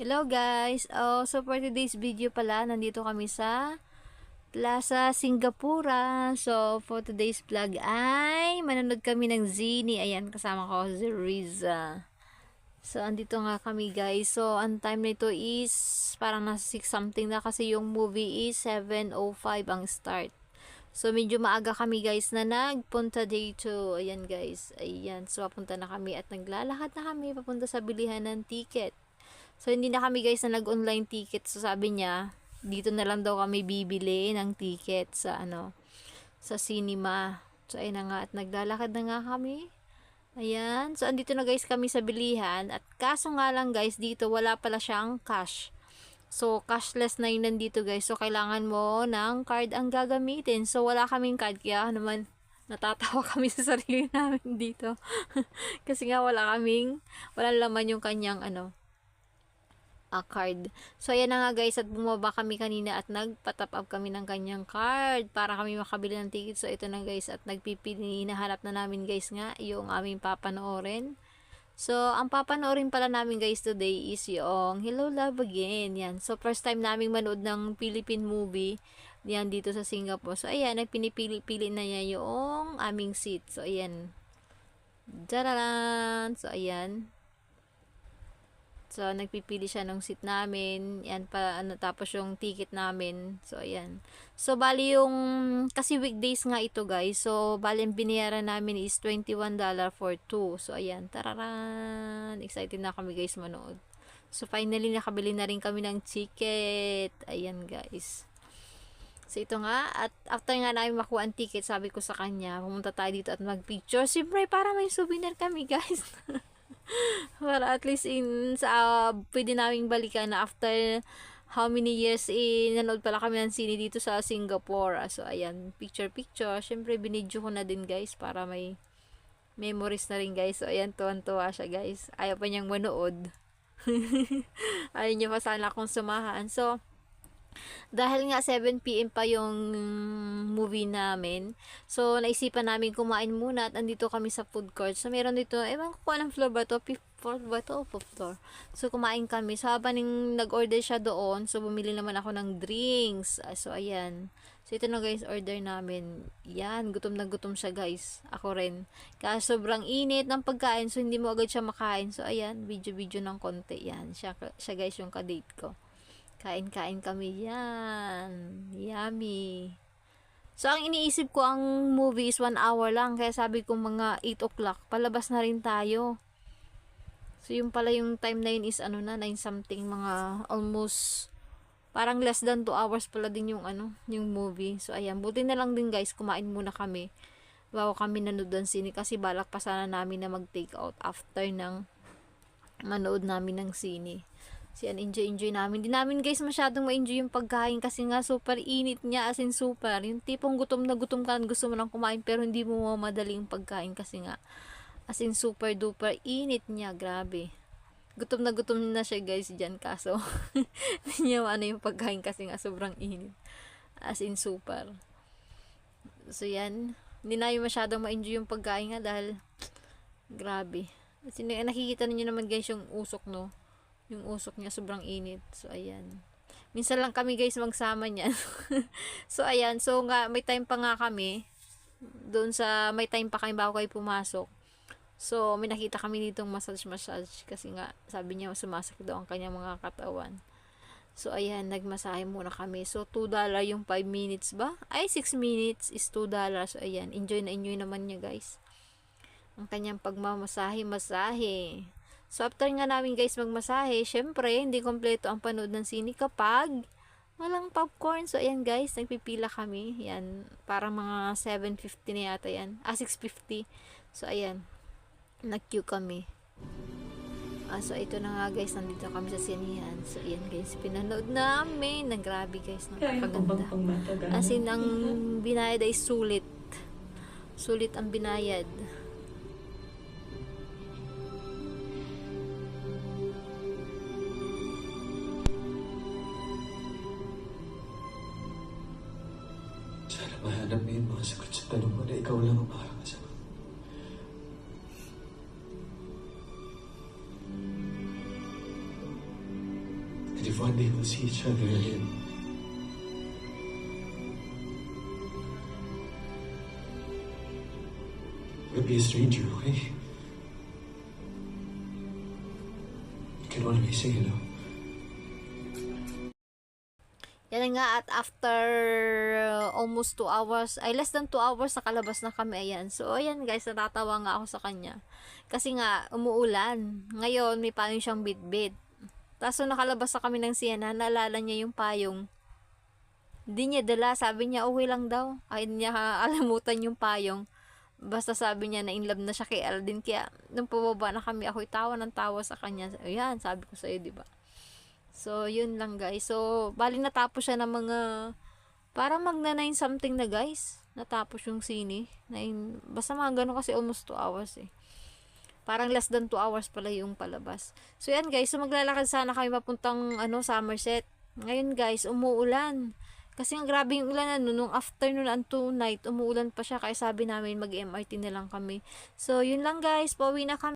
Hello guys! Oh, so for today's video pala, nandito kami sa Plaza Singapura. So for today's vlog ay manonood kami ng Zini. Ayan, kasama ko si Riza. So andito nga kami guys. So ang time nito is parang nasa 6 something na kasi yung movie is 7.05 ang start. So medyo maaga kami guys na nagpunta dito. Ayan guys. Ayan. So papunta na kami at naglalakad na kami papunta sa bilihan ng ticket. So, hindi na kami guys na nag-online ticket. So, sabi niya, dito na lang daw kami bibili ng ticket sa ano, sa cinema. So, ayun na nga. At naglalakad na nga kami. Ayan. So, andito na guys kami sa bilihan. At kaso nga lang guys, dito wala pala siyang cash. So, cashless na yun nandito guys. So, kailangan mo ng card ang gagamitin. So, wala kaming card. Kaya naman, natatawa kami sa sarili namin dito. Kasi nga wala kaming, wala laman yung kanyang ano, a card. So, ayan na nga guys, at bumaba kami kanina at nagpatap up kami ng kanyang card para kami makabili ng ticket. So, ito na guys, at nagpipili, na namin guys nga yung aming papanoorin. So, ang papanoorin pala namin guys today is yung Hello Love Again. Yan. So, first time namin manood ng Philippine movie. Yan, dito sa Singapore. So, ayan, nagpinipili-pili na niya yung aming seat. So, ayan. Daralan! So, ayan. So, nagpipili siya ng seat namin. Yan pa, ano, tapos yung ticket namin. So, ayan. So, bali yung, kasi weekdays nga ito, guys. So, bali yung binayaran namin is $21 for two. So, ayan. Tararan! Excited na kami, guys, manood. So, finally, nakabili na rin kami ng ticket. Ayan, guys. So, ito nga. At after nga namin makuha ang ticket, sabi ko sa kanya, pumunta tayo dito at mag-picture. Siyempre, para may souvenir kami, guys. para at least in sa uh, pwede naming balikan na after how many years in nanood pala kami ng sine dito sa Singapore. Ah, So ayan, picture picture. Syempre binidyo ko na din guys para may memories na rin guys. So ayan, tuwan-tuwa siya guys. Ayaw pa niyang manood. Ayaw niya pa sana akong sumahan. So, dahil nga 7pm pa yung movie namin, so naisipan namin kumain muna at andito kami sa food court. So meron dito, ewan ko kung anong floor ba to, fifth floor ba to o fifth floor. So kumain kami. So habang nag-order siya doon, so bumili naman ako ng drinks. Ah, So ayan. So ito na guys, order namin. Yan, gutom na gutom siya guys. Ako rin. Kaya sobrang init ng pagkain, so hindi mo agad siya makain. So ayan, video-video ng konti. Yan, siya, siya guys yung kadate ko. Kain-kain kami yan. Yummy. So, ang iniisip ko, ang movie is 1 hour lang. Kaya sabi ko mga 8 o'clock, palabas na rin tayo. So, yung pala yung time na yun is ano na, 9 something, mga almost, parang less than 2 hours pala din yung ano, yung movie. So, ayan, buti na lang din guys, kumain muna kami. Bago kami nanood ng sine kasi balak pa sana namin na mag-take out after ng manood namin ng sine. So yan, enjoy-enjoy namin. Di namin guys masyadong ma-enjoy yung pagkain kasi nga super init niya as in super. Yung tipong gutom na gutom ka gusto mo lang kumain pero hindi mo mamadali yung pagkain kasi nga as in super duper init niya. Grabe. Gutom na gutom na siya guys dyan kaso hindi niya ano yung pagkain kasi nga sobrang init. As in super. So yan. Hindi na yung masyadong ma-enjoy yung pagkain nga dahil grabe. Kasi nakikita niyo naman guys yung usok no yung usok niya sobrang init. So, ayan. Minsan lang kami guys magsama niyan. so, ayan. So, nga, may time pa nga kami. Doon sa, may time pa kami bago kayo pumasok. So, may nakita kami ditong massage-massage. Kasi nga, sabi niya, sumasakit daw ang kanyang mga katawan. So, ayan, nagmasahe muna kami. So, $2 yung 5 minutes ba? Ay, 6 minutes is $2. So, ayan, enjoy na enjoy naman niya, guys. Ang kanyang pagmamasahe-masahe. So, after nga namin guys magmasahe, syempre, hindi kompleto ang panood ng sine kapag walang popcorn. So, ayan guys, nagpipila kami. Yan, para mga 7.50 na yata yan. Ah, 6.50. So, ayan, nag-queue kami. Ah, so, ito na nga guys, nandito kami sa sinihan. So, ayan guys, pinanood namin. Nang grabe guys, napakaganda. As in, ang binayad ay sulit. Sulit ang binayad. Rabbal Alamin Maha suku cinta dan pada ikan ulang Maha sama. And if one day we'll see each other again We'll be a stranger, okay? You can only say hello. Yan nga at after uh, almost 2 hours, ay less than 2 hours nakalabas na kami ayan. So ayan guys, natatawa nga ako sa kanya. Kasi nga umuulan. Ngayon may payong siyang bitbit. Tapos nung nakalabas na kami ng Siena, naalala niya yung payong. Hindi niya dala, sabi niya okay lang daw. Ay niya alamutan yung payong. Basta sabi niya na in love na siya kay Aldin. Kaya nung pababa na kami, ako'y tawa ng tawa sa kanya. Ayan, sabi ko sa'yo, di ba? So, yun lang guys. So, bali natapos siya ng mga para magna 9 something na guys. Natapos yung sine. Nine, basta mga ganun kasi almost 2 hours eh. Parang less than 2 hours pala yung palabas. So, yan guys. So, maglalakad sana kami papuntang ano, Somerset. Ngayon guys, umuulan. Kasi ang grabe yung ulan ano, nung afternoon unto night, umuulan pa siya. Kaya sabi namin mag-MRT na lang kami. So, yun lang guys. Pauwi na kami.